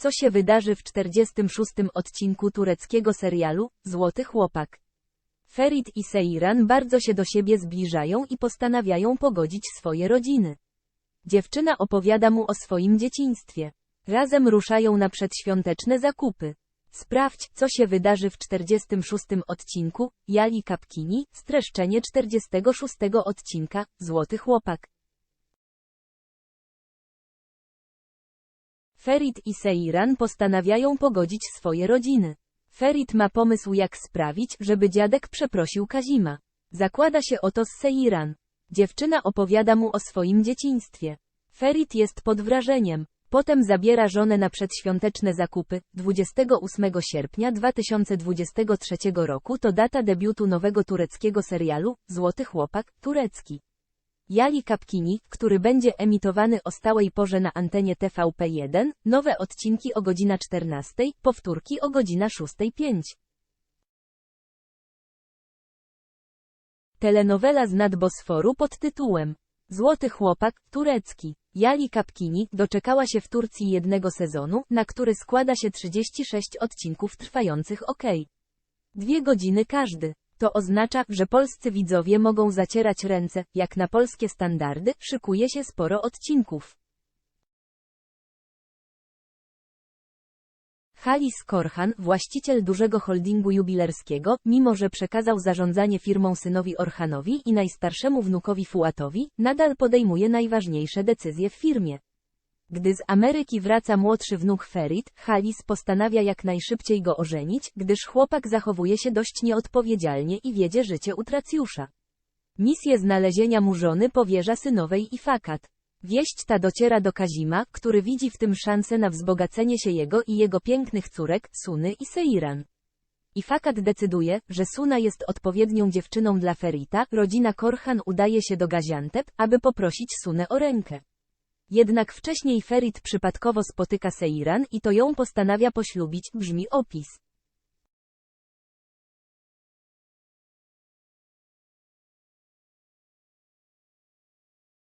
Co się wydarzy w 46. odcinku tureckiego serialu Złoty Chłopak? Ferit i Seiran bardzo się do siebie zbliżają i postanawiają pogodzić swoje rodziny. Dziewczyna opowiada mu o swoim dzieciństwie. Razem ruszają na przedświąteczne zakupy. Sprawdź, co się wydarzy w 46. odcinku, Jali Kapkini, streszczenie 46 odcinka, Złoty Chłopak. Ferit i Seiran postanawiają pogodzić swoje rodziny. Ferit ma pomysł jak sprawić, żeby dziadek przeprosił Kazima. Zakłada się o to z Seiran. Dziewczyna opowiada mu o swoim dzieciństwie. Ferit jest pod wrażeniem. Potem zabiera żonę na przedświąteczne zakupy. 28 sierpnia 2023 roku to data debiutu nowego tureckiego serialu Złoty Chłopak, turecki. Jali Kapkini, który będzie emitowany o stałej porze na antenie TVP1, nowe odcinki o godzina 14, powtórki o godzina 6.05. Telenowela z nadbosforu pod tytułem Złoty Chłopak, turecki. Jali Kapkini doczekała się w Turcji jednego sezonu, na który składa się 36 odcinków trwających OK. Dwie godziny każdy. To oznacza, że polscy widzowie mogą zacierać ręce, jak na polskie standardy, szykuje się sporo odcinków. Halis Korhan, właściciel dużego holdingu jubilerskiego, mimo że przekazał zarządzanie firmą synowi Orhanowi i najstarszemu wnukowi Fuatowi, nadal podejmuje najważniejsze decyzje w firmie. Gdy z Ameryki wraca młodszy wnuk Ferit, Halis postanawia jak najszybciej go ożenić, gdyż chłopak zachowuje się dość nieodpowiedzialnie i wiedzie życie utracjusza. Misję znalezienia mu żony powierza synowej i Fakat. Wieść ta dociera do Kazima, który widzi w tym szansę na wzbogacenie się jego i jego pięknych córek, Suny i Seiran. I Fakat decyduje, że Suna jest odpowiednią dziewczyną dla Ferita, rodzina Korhan udaje się do Gaziantep, aby poprosić Sunę o rękę. Jednak wcześniej Ferit przypadkowo spotyka Seiran i to ją postanawia poślubić, brzmi opis.